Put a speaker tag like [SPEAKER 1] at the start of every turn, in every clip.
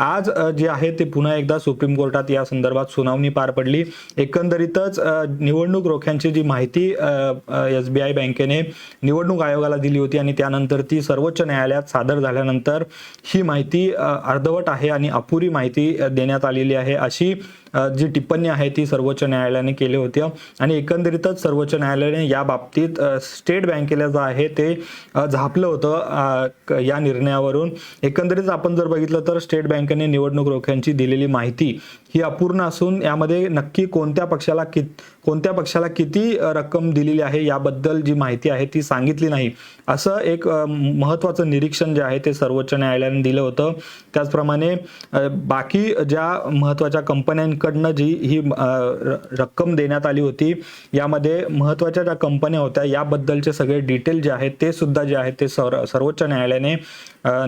[SPEAKER 1] आज जे आहे ते पुन्हा एकदा सुप्रीम कोर्टात या संदर्भात सुनावणी पार पडली. एकंदरीतच निवडणूक रोख्यांची जी माहिती एस बी आय बँकेने निवडणूक आयोगाला दिली होती आणि त्यानंतर ती सर्वोच्च न्यायालयात सादर झाल्यानंतर ही माहिती अर्धवट आहे आणि अपुरी माहिती देण्यात आलेली आहे अशी जी टिप्पणी आहे ती सर्वोच्च न्यायालयाने केली होती. आणि एकंदरीतच सर्वोच्च न्यायालयाने या बाबतीत स्टेट बँकेला जे आहे ते झापलं होतं या निर्णयावरून. एकंदरीत आपण जर बघितलं तर स्टेट बँकेने निवडणूक रोख्यांची दिलेली माहिती ही अपूर्ण असून यामध्ये नक्की कोणत्या पक्षाला कि कोणत्या पक्षाला किती रक्कम दिलेली आहे याबद्दल जी माहिती आहे ती सांगितली नाही. असं एक महत्त्वाचं निरीक्षण जे आहे ते सर्वोच्च न्यायालयाने दिलं होतं. त्याचप्रमाणे बाकी ज्या महत्त्वाच्या कंपन्यांकडनं जी ही रक्कम देण्यात आली होती यामध्ये महत्त्वाच्या ज्या कंपन्या होत्या याबद्दलचे सगळे डिटेल जे आहेत ते सुद्धा जे आहेत ते सर सर्वोच्च न्यायालयाने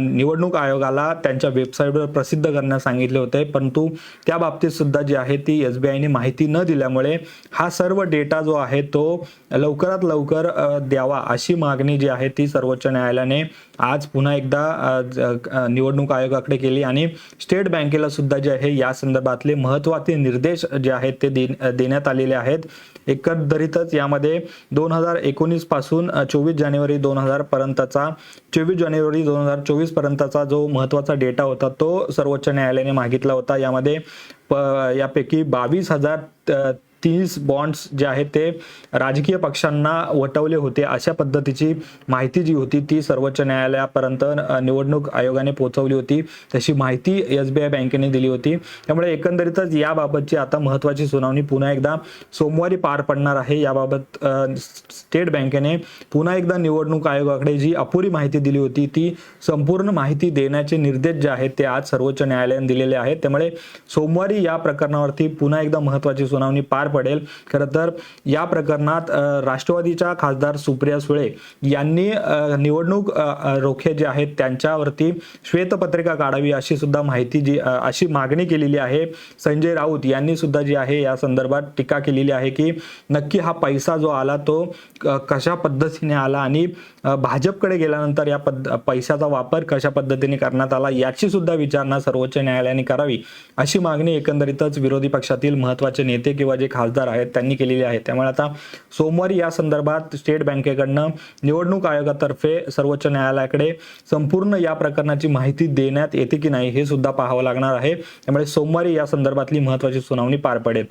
[SPEAKER 1] निवडणूक आयोगाला त्यांच्या वेबसाईटवर प्रसिद्ध करण्यास सांगितले होते. परंतु त्या बाबतीत सुद्धा जी आहे ती एस बी आयने माहिती न दिल्यामुळे हा सर्व डेटा जो आहे तो लवकरात लवकर द्यावा अशी मागणी जी आहे ती सर्वोच्च न्यायालयाने आज पुन्हा एकदा निवडणूक आयोगाकडे केली आणि स्टेट बँकेला सुद्धा जे आहे या संदर्भातले महत्त्वाचे निर्देश जे आहेत ते दे- देण्यात आलेले आहेत. एकंदरीतच यामध्ये दोन हजार एकोणीसपासून चोवीस जानेवारी दोन हजार पर्यंतचा चोवीस जानेवारी दोन हजार चोवीस पर्यंतचा जो महत्त्वाचा डेटा होता तो सर्वोच्च न्यायालयाने मागितला होता. यामध्ये यापैकी बावीस हजार तीस बॉन्ड्स जे आहेत ते राजकीय पक्षांना वटवले होते. अशा पद्धतीची माहिती जी होती ती सर्वोच्च न्यायालयापर्यंत निवडणूक आयोगाने पोहोचवली होती. तशी माहिती एस बी आय बँकेने दिली होती. त्यामुळे एकंदरीतच याबाबतची आता महत्त्वाची सुनावणी पुन्हा एकदा सोमवारी पार पडणार आहे. याबाबत स्टेट बँकेने पुन्हा एकदा निवडणूक आयोगाकडे जी अपुरी माहिती दिली होती ती संपूर्ण माहिती देण्याचे निर्देश जे आहेत ते आज सर्वोच्च न्यायालयाने दिलेले आहेत. त्यामुळे सोमवारी या प्रकरणावरती पुन्हा एकदा महत्त्वाची सुनावणी पार पडेल. खरं तर या प्रकरणात राष्ट्रवादीच्या खासदार सुप्रिया सुळे यांनी निवडणूक रोखे जे आहेत त्यांच्यावरती श्वेतपत्रिका काढावी अशी सुद्धा माहिती जी अशी मागणी केलेली आहे. संजय राऊत यांनी सुद्धा जी आहे या संदर्भात टीका केलेली आहे की नक्की हा पैसा जो आला तो कशा पद्धतीने आला आणि भाजपकडे गेल्यानंतर या पद्ध पैशाचा वापर कशा पद्धतीने करण्यात आला याची सुद्धा विचारणा सर्वोच्च न्यायालयाने करावी अशी मागणी एकंदरीतच विरोधी पक्षातील महत्त्वाचे नेते किंवा जे खासदार आहेत त्यांनी केलेली आहे. त्यामुळे आता सोमवारी या संदर्भात स्टेट बँकेकडनं निवडणूक आयोगातर्फे सर्वोच्च न्यायालयाकडे संपूर्ण या प्रकरणाची माहिती देण्यात येते की नाही हे सुद्धा पाहावं लागणार आहे. त्यामुळे सोमवारी या संदर्भातली महत्त्वाची सुनावणी पार पडेल.